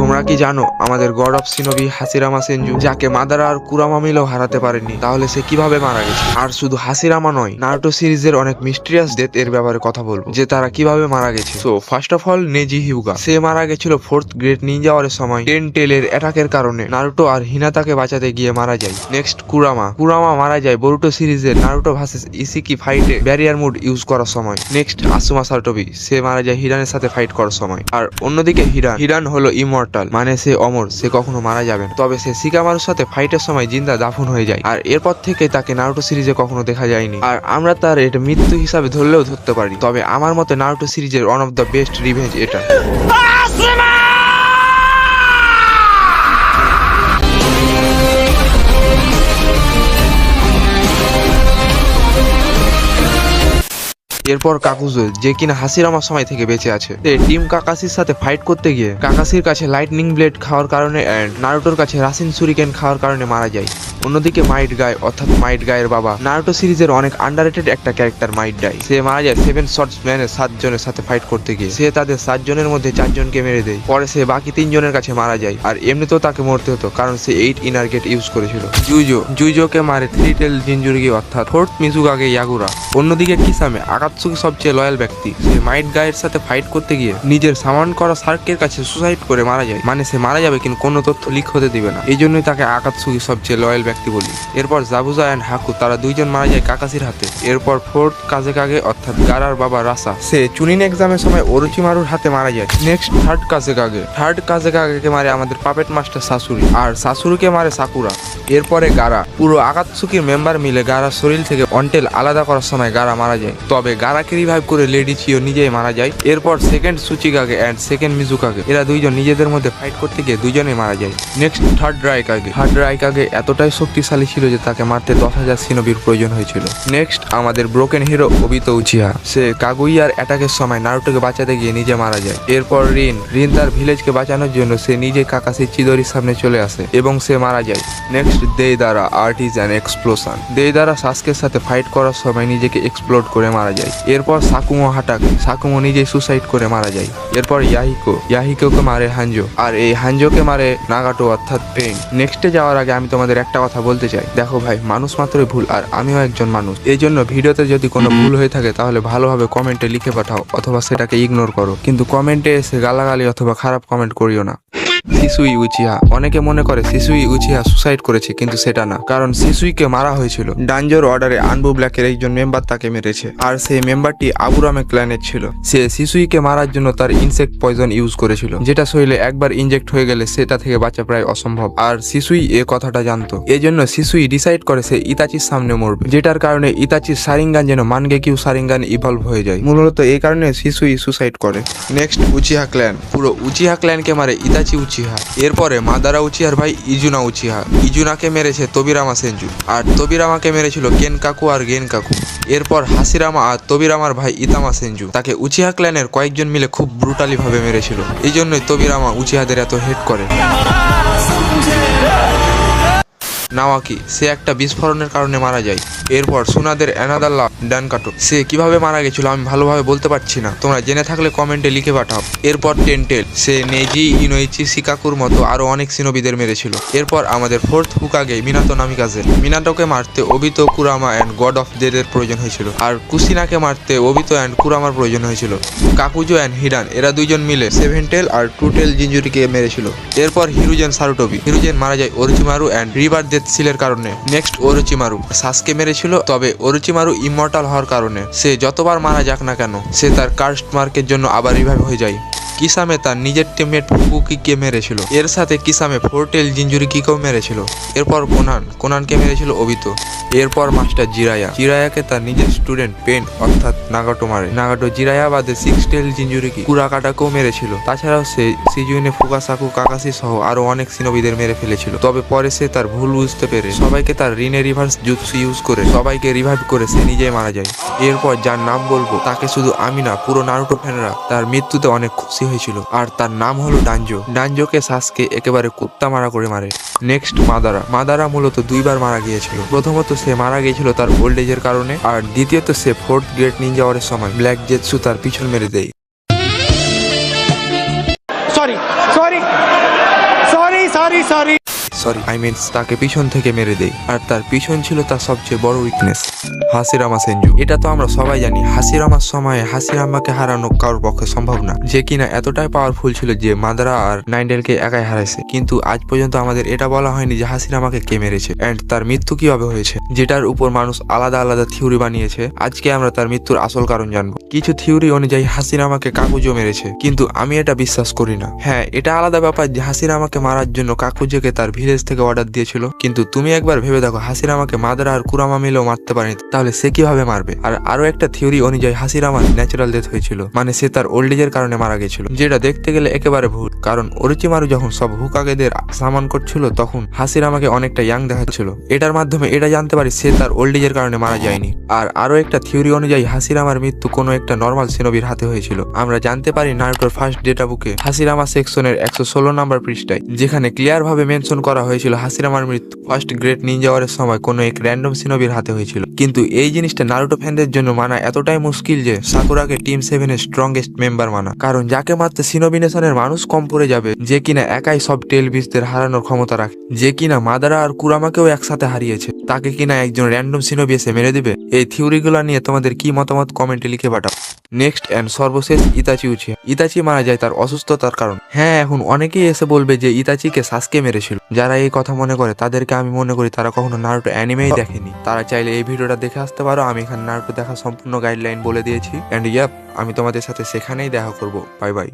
তোমরা কি জানো, আমাদের god of shinobi Hashirama Senju, যাকে মাদারা আর কুরামা মিলেও হারাতে পারেনি তাহলে সে কীভাবে মারা গেছে? আর শুধু হাসিরামা নয়, নারুটো সিরিজের অনেক মিস্টিরিয়াস ডেথ এর ব্যাপারে কথা বলব, যে তারা কীভাবে মারা গেছে। So first of all Neji Hyuga সে মারা গেছিল ফোর্থ গ্রেট নিনজা ওয়ারের সময় টেন টেলের অ্যাটাকের কারণে, নারুটো আর হিনাতাকে বাঁচাতে গিয়ে মারা যায়। নেক্সট কুরামা কুরামা মারা যায় বরুটো সিরিজের নারুটো ভার্সেস ইসিকি ফাইটে ব্যারিয়ার মুড ইউজ করার সময়। নেক্সট আসুমা সার্টবি সে মারা যায় হিরানের সাথে ফাইট করার সময়। আর অন্যদিকে হিরান হিরান হলো ইমর্টাল মানে সে অমর, সে কখনো মারা যাবে না। তবে সে শিকামারুর সাথে ফাইটের সময় জিন্দা দাফন হয়ে যায়। আর এরপর থেকে তাকে নারুটো সিরিজে কখনো দেখা যায়নি। আর আমরা তার এটা মৃত্যু হিসাবে ধরলেও ধরতে পারি তবে আমার মতে নারুটো সিরিজের one of the best revenge এটা। এরপর কাকুজো, যে কিনা হাসিরামার সময় থেকে বেঁচে আছে। টিম কাকাসির সাথে ফাইট করতে গিয়ে কাকাসির কাছে লাইটনিং ব্লেড খাওয়ার কারণে অ্যান্ড নারুটোর কাছে রাসিন সুরিকেন খাওয়ার কারণে মারা যায়। অন্যদিকে মাইট গায় অর্থাৎ মাইট গায়ের বাবা, নারুটো সিরিজের অনেক আন্ডারেটেড একটা ক্যারেক্টার মাইট ডাই সে মারা যায় সেভেন শর্টস ম্যানের সাতজনের সাথে ফাইট করতে গিয়ে। সে তাদের সাতজনের মধ্যে চারজনকে মেরে দেয়। পরে সে বাকি তিনজনের কাছে মারা যায়। আর এমনিতেও তাকে মরতে হতো, কারণ সে এইট ইনার গেট ইউজ করেছিল। জুইজো, জুইজোকে মারে থ্রি টেল জিনজুরিগি অর্থাৎ ফোর্থ মিজুগাগে ইয়াগুরা অন্যদিকে কিসামে আকাতসুকি সবচেয়ে লয়াল ব্যক্তি। সে মাইট গায়ের সাথে ফাইট করতে গিয়ে নিজের সামান করা সার্কের কাছে সুসাইড করে মারা যায়। মানে সে মারা যাবে কিন্তু কোনো তথ্য লিক হতে দিবে না। এই জন্যই তাকে আকাতসুকি সবচেয়ে লয়াল ব্যক্তি বলি। এরপর জাবুজা অ্যান্ড হাকু তারা দুইজন মারা যায় কাকাসির হাতে। এরপর ফোর্থ কাজে কাগে অর্থাৎ গারার বাবা রাসা, সে চুনিন এক্সামের সময় অরুচিমারুর হাতে মারা যায়। নেক্সট থার্ড কাজে কাগে। থার্ড কাজে কাগেকে মারে আমাদের পাপেট মাস্টার শাশুড়ি, আর শাশুড়িকে মারে সাকুরা। এরপরে গারা। পুরো আকাতসুকির মেম্বার মিলে গারার শরীর থেকে অন্টেল আলাদা করার সময় গারা মারা যায়। তবে গারাকে রিভাইভ করে লেডি চিও নিজেই মারা যায়, এরপর second Tsuchikage and second Mizukage এরা দুইজন নিজেদের মধ্যে ফাইট করতে গিয়ে দুজনেই মারা যায়। Next third Raikage third Raikage এতটাই শক্তিশালী ছিল যে তাকে মারতে দশ হাজার সিনোবির প্রয়োজন হয়েছিল। নেক্সট আমাদের ব্রোকেন হিরো ওবিতো উচিহা সে কাগুইয়ার অ্যাটাকের সময় নারুটোকে বাঁচাতে গিয়ে নিজে মারা যায়। এরপর রিন রিন তার ভিলেজকে বাঁচানোর জন্য সে নিজে কাকাসি চিদরির সামনে চলে আসে এবং সে মারা যায়। নেক্সট দেই দ্বারা আর্টিজ অ্যান্ড এক্সপ্লোশন দেই দ্বারা সাসকের সাথে ফাইট করার সময় নিজেকে এক্সপ্লোড করে মারা যায়। এরপর সাকুমো হাটাক সাকুমো নিজে সুসাইড করে মারা যায়। এরপর ইয়াহিকো, ইয়াহিকোকে মারে হাঞ্জো আর এই হাঞ্জোকে মারে নাগাটো অর্থাৎ পেন। নেক্সটে যাওয়ার আগে আমি তোমাদের একটা কথা বলতে চাই। দেখো ভাই, মানুষ মাত্রই ভুল, আর আমিও একজন মানুষ। এই জন্য ভিডিওতে যদি কোনো ভুল হয়ে থাকে, তাহলে ভালোভাবে কমেন্টে লিখে পাঠাও, অথবা সেটাকে ইগনোর করো। কিন্তু কমেন্টে এসে গালাগালি অথবা খারাপ কমেন্ট করিও না। শিশুই উচিহা অনেকে মনে করে শিশুই উচিহা সুসাইড করেছে, কিন্তু সেটা না। কারণ শিশুইকে মারা হয়েছিল। ডাঞ্জোর অর্ডারে আনবু ব্ল্যাকের একজন মেম্বার তাকে মেরেছে। আর সেই মেম্বারটি আবুরামে ক্ল্যানের ছিল। সে শিশুইকে মারার জন্য তার ইনসেক্ট পয়জন ইউজ করেছিল। যেটা শরীরে একবার ইনজেক্ট হয়ে গেলে সেটা থেকে বাঁচা প্রায় অসম্ভব। আর শিশুই এ কথাটা জানতো। এই জন্য শিশুই ডিসাইড করে সে ইতাচির সামনে মরবে। যেটার কারণে ইতাচির সারিঙ্গান যেন মানগে কিউ সারিঙ্গান ইভলভ হয়ে যায়। মূলত এই কারণে শিশুই সুসাইড করে। নেক্সট উচিহা ক্ল্যান পুরো উচিহা ক্ল্যানকে মারে ইতাচি উচিহা। এরপরে মাদারা উচিহার ভাই ইজুনা উচিহা। ইজুনাকে মেরেছে তবিরামা সেঞ্জু আর তবিরামাকে মেরেছিল কেন কাকু আর গেন কাকু এরপর হাসিরামা আর তবিরামার ভাই ইতামা সেঞ্জু তাকে উচিহা ক্ল্যানের কয়েকজন মিলে খুব ব্রুটালি ভাবে মেরেছিল। এই জন্যই তবিরামা উচিহাদের এত হেট করে। নাওয়াকি, সে একটা বিস্ফোরণের কারণে মারা যায়। এরপর সুনাদের অ্যানাদাল্লা ডান কাটো সে কীভাবে মারা গেছিল আমি ভালোভাবে বলতে পারছি না। তোমরা জেনে থাকলে কমেন্টে লিখে পাঠাও। এরপর টেন্টেল, সে নেজি, ইনোইচি, শিকাকুর মতো আরও অনেক সিনোবিদের মেরেছিল। এরপর আমাদের ফোর্থ হুকাগে মিনাতো নামিকাজে মিনাটোকে মারতে Obito Kurama and god of ডেদের প্রয়োজন হয়েছিল। আর কুসিনাকে মারতে ওবিতো অ্যান্ড কুরামার প্রয়োজন হয়েছিল। কাকুজো অ্যান্ড হিডান, এরা দুইজন মিলে সেভেন টেল আর টু টেল জিঞ্জুরিকে মেরেছিল। এরপর হিরুজেন সারুটোবি। হিরুজেন মারা যায় ওরচিমারু অ্যান্ড রিভার ডেথ সিলের কারণে। Next Orochimaru. সাসকে মেরেছিল, তবে অরুচিমারু ইমর্টাল হওয়ার কারণে। সে যতবার মারা যাক না কেন, সে তার কার্স্ট মার্কের জন্য আবার রিভাইভ হয়ে যায়। কিসামে তার নিজের টিমমেট ফুকুকিকে মেরেছিল। এর সাথে কিসামে ফোরটেল জিঞ্জুরিকিকেও মেরেছিল। এরপর কোনান, কোনানকে মেরেছিল অবিতো। এরপর মাস্টার জিরায়া। জিরায়াকে তার নিজের স্টুডেন্ট পেন, অর্থাৎ নাগাটো মারে। নাগাটো জিরায়া বাদে সিক্স টেল জিঞ্জুরিকি কুরাকাটাকেও মেরেছিল। তাছাড়াও সে সিজুইনে ফুকাসাকু কাকাসি সহ আরও অনেক সিনোবিদের মেরে ফেলেছিল। তবে পরে সে তার ভুল বুঝতে পেরে সবাইকে তার রিনে রিভার্স জুৎসু ইউজ করে সবাইকে রিভাইভ করে সে নিজেই মারা যায়। এরপর যার নাম বলব, তাকে শুধু আমি না, পুরো নারুটো ফ্যানরা তার মৃত্যুতে অনেক খুশি হয়েছিল। আর তার নাম হলো ডানজো। ডানজোকে সাসকে একেবারে কুত্তা মারা করে মারে। Next Madara. মাদারা মূলত দুইবার মারা গিয়েছিল। প্রথমত সে মারা গিয়েছিল তার ওল্ড এজের কারণে, আর দ্বিতীয়ত সে ফোর্থ গ্রেড নিয়ে যাওয়ার সময় ব্ল্যাক জেটসু তার পিছন মেরে দেয়। Sorry sorry sorry sorry sorry I means তাকে পিছন থেকে মেরে দেয় আর তার পিছন ছিল তার সবচেয়ে বড় উইকনেস হাসিরামা সেনজু। এটা তো আমরা সবাই জানি, হাসিরামার সময়ে হাসিরামাকে হারানো কারোর পক্ষে সম্ভব না। যে কিনা এতটাই পাওয়ারফুল ছিল যে মাদারা আর নাইন্ডেলকে একাই হারাইছে। কিন্তু আজ পর্যন্ত আমাদের এটা বলা হয়নি যে হাসিরামাকে কে মেরেছে অ্যান্ড তার মৃত্যু কীভাবে হয়েছে, যেটার উপর মানুষ আলাদা আলাদা থিওরি বানিয়েছে। আজকে আমরা তার মৃত্যুর আসল কারণ জানব। কিছু থিওরি অনুযায়ী হাসিরামাকে কাকুজো মেরেছে, কিন্তু আমি এটা বিশ্বাস করি না। হ্যাঁ এটা আলাদা ব্যাপার যে হাসিরামাকে মারার জন্য কাকুজোকে তার ভিলেজ থেকে অর্ডার দিয়েছিল। কিন্তু তুমি একবার ভেবে দেখো হাসিরামাকে মাদারা আর কুরামা মিলেও মারতে পারেনি। তাহলে সে কীভাবে মারবে? আর আরও একটা থিওরি অনুযায়ী হাসিরামার ন্যাচারাল ডেথ হয়েছিল। মানে সে তার ওল্ড এজের কারণে মারা গেছিল। যেটা দেখতে গেলে একেবারে ভুল। কারণ অরুচিমারু যখন সব হুকাগেদের সামান করছিল, তখন হাসিরামাকে অনেকটা ইয়াং দেখাচ্ছিল। এটার মাধ্যমে এটা জানতে পারি, সে তার ওল্ড এজের কারণে মারা যায়নি। আর আরও একটা থিওরি অনুযায়ী হাসিরামার মৃত্যু কোনো একটা নর্মাল সিনোবির হাতে হয়েছিল। আমরা জানতে পারি নারুটোর ফার্স্ট ডেটা বুকে হাসিরামা সেকশনের একশো ষোলো নাম্বার পৃষ্ঠায়, যেখানে ক্লিয়ার ভাবে মেনশন করা হয়েছিল হাসিরামার মৃত্যু। ফার্স্ট গ্রেট নিনজাওয়ারের সময় কোনো এক র্যান্ডম সিনোবির হাতে হয়েছিল। কিন্তু এই জিনিসটা নারুটো ফ্যানদের জন্য মানা এতটাই মুশকিল যে সাকুরাকে টিম সেভেনের স্ট্রংগেস্ট মেম্বার মানা। কারণ যাকে মারতে সিনোবি নেশনের মানুষ কম পড়ে যাবে, যে কিনা একাই সব টেল বিসদের হারানোর ক্ষমতা রাখে, যে কিনা মাদারা আর কুরামাকেও একসাথে হারিয়েছে, তাকে কিনা একজন র্যান্ডম সিনোবি এসে মেরে দিবে? এই থিওরিগুলো নিয়ে তোমাদের কি মতামত কমেন্টে লিখে পাঠাও। নেক্সট অ্যান্ড সর্বশেষ ইতাচি উঠে। ইতাচি মারা যায় তার অসুস্থতার কারণ। হ্যাঁ এখন অনেকেই এসে বলবে যে ইতাচিকে সাসকে মেরেছিল। যারা এই কথা মনে করে, তাদেরকে আমি মনে করি তারা কখনো নারুটো অ্যানিমেই দেখেনি। তারা চাইলে এই ভিডিওটা দেখে আসতে পারো। আমি এখানে নারুটো দেখা সম্পূর্ণ গাইডলাইন বলে দিয়েছি। অ্যান্ড ইয়াপ আমি তোমাদের সাথে সেখানেই দেখা করব। Bye bye